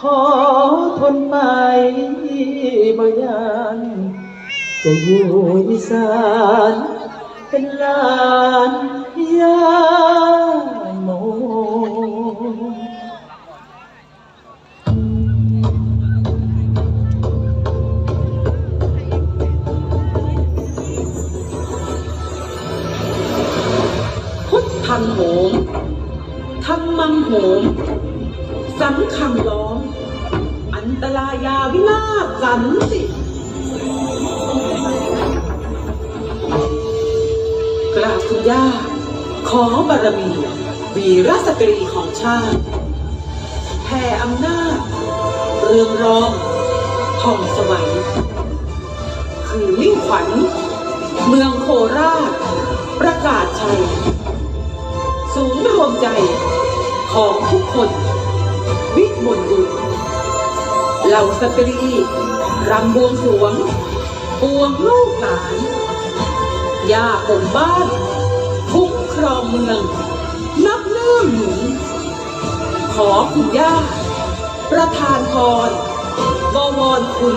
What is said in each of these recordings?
ขอทนไปบ่ยานจะอยู่อีสานเป็นลานยาโมพุทธังโหมธรรมังโหม สังขังล้อม อันตรายาวินาศสันติกราบคุณย่า ขอบารมี วีรสตรีของชาติแผ่อำนาจ เรืองรองผ่องสวัยคือมิ่งขวัญ เมืองโคราช ประกาศชัย ศูนย์รวมใจของทุกคน วิมลบุญเหล่าสตรีรำบวงสวงปวงลูกหลานย่าผมบ้านคุ้มครองเมือง นับเนื่องหนุนขอคุณย่า ประทานพรบวรคุณ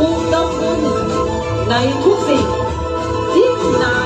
อุดมบุญในทุกสิ่งยิ่งนาน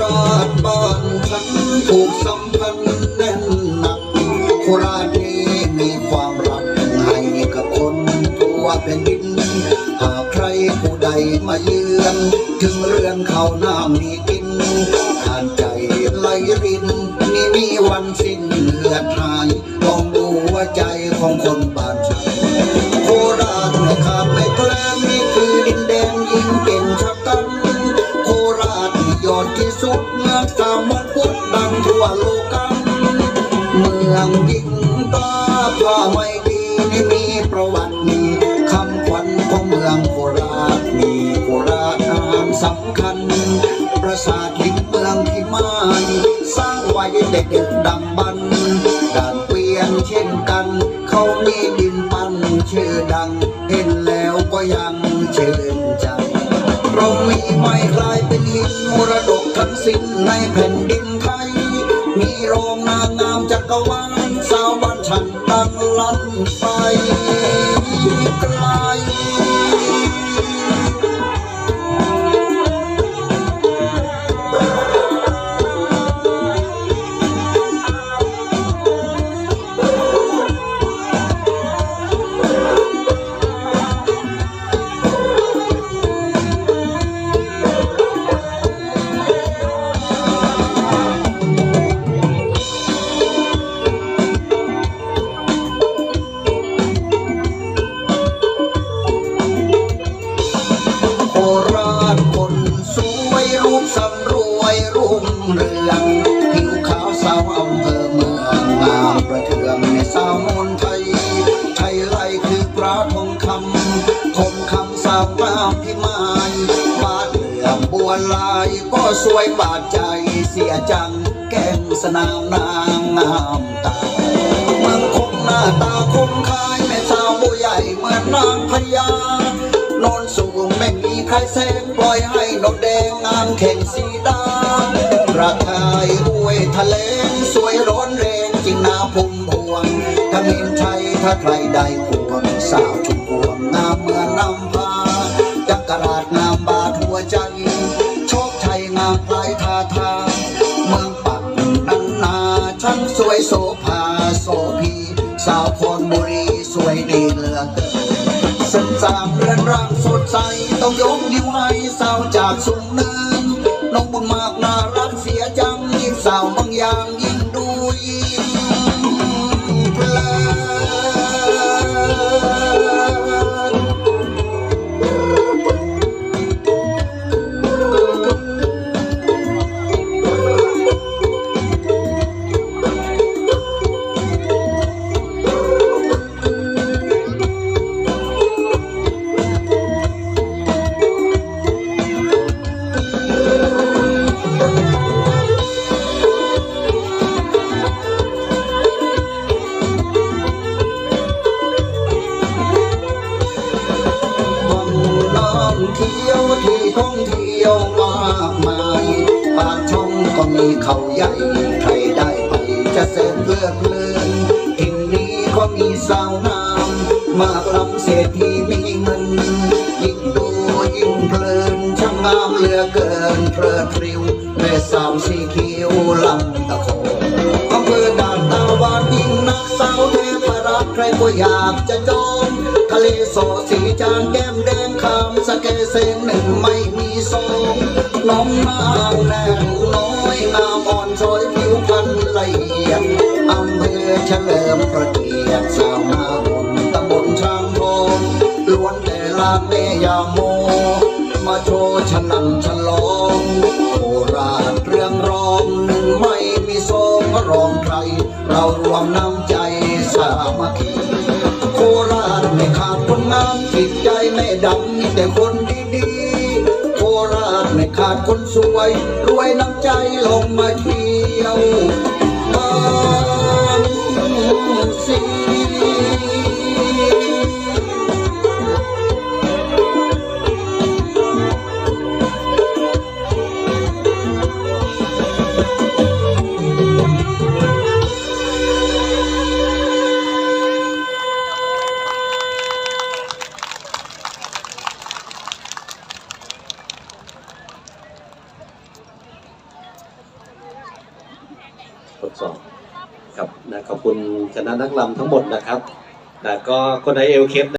ราชบ้านฉันถูกสัมพันธ์แน่นหนักโคราชนี้มีความรักให้กับคนทั่วแผ่นดินหากใครผู้ใดมาเยือนถึงเรือนเขาน้ำมีกินทานใจไหลรินนี่มีวันสิ้นเลือดหาย องยิ่งตาผ้าไม่ดีนี่มีประวัติมีคำขวัญของเมืองโคราชมีโคราชนามสำคัญ ประสาทหินเมืองที่มานสร้างไว้เด็กๆดังบันด่านเกวียนเช่นกัน เขามีดินปั้นชื่อดัง เห็นแล้วก็ยังชื่นใจเรามีไม้กลายเป็นหินมรดกทั้งสิ้นในแผ่นดิน ไป สวยบาดใจเสียจัง แก้มสนามนางงามตามืองคงหน้าตาคงคายแม่สาวบัวใหญ่เหมือนนางพญานอนสูงไม่มีใครแซงปล่อยให้นกแดงงามเข่งสีดาระทายห้วยทะเลสวยร้อนแรงจริงนาพุ่มพวงถ้ามินชัยถ้าใครได้ควงสาวชุม ต้องยกนิ้วให้สาวจากสุงเนินน้องบุญมากน่ารักเสียจริงสาวบางอย่าง น้ำเที่ยวที่ท่องเที่ยวมากมายปากช่องก็มีเขาใหญ่ ใครได้ไปจะเสนเพลิดเพลินทิ่งนี้ก็มีสาวงามมากลำเศรษฐีมีเงินยิ่งดูยิ่งเพลินช่างงามเหลือเกินเพลิดเพลิวแม่สาวสีเขียวลำตะโคอำเภอด่านตาวานยิ่งนักสาวเทพรักใครก็อยากจะจอง ทะเลสอสีจานแก้มแดงคำสะเกเซนหนึ่งไม่มีสองน้องนางแนงน้อยงามอ่อนช้อยผิวพรรณละเอียดอำเภอเฉลิมพระเกียรติ วยรวยน้ำใจลงมาที่ คนไทยเอลเคฟ